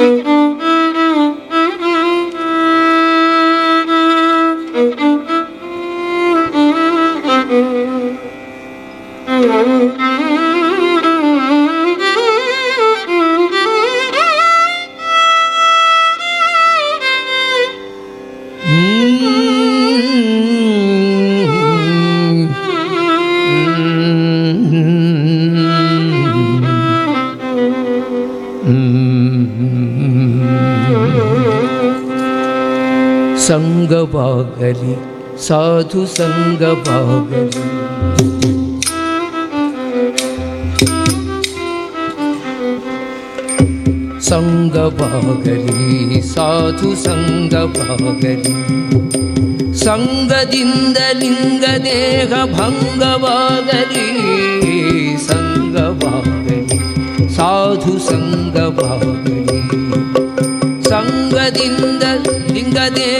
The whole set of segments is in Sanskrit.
Thank you. साधु सङ्गी सङ्गवागरि साधु सङ्गभागरिगदिन्दलिङ्गदेह भङ्गवादली सङ्गवा साधु सङ्गवागरेन्दलिङ्ग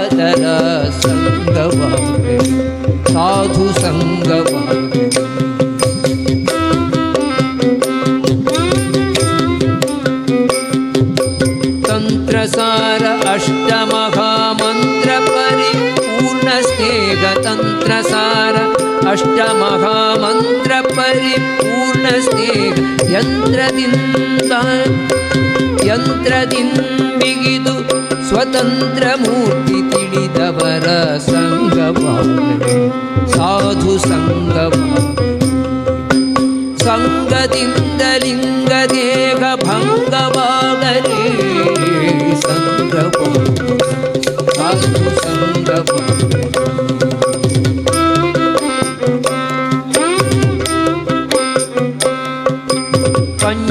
साधु सङ्गवागे तन्त्रसार अष्टमहामन्त्रपरिपूर्णस्ते यन्त्रिं यन्त्रदि स्वतन्त्रमूर्तिडितवरसङ्गवा साधु सङ्गदिन्दलिङ्गदेहभङ्गवागरे भङ्गवाङ्गमा साधु सङ्गमा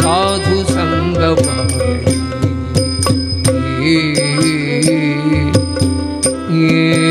साधु संग ये, ये, ये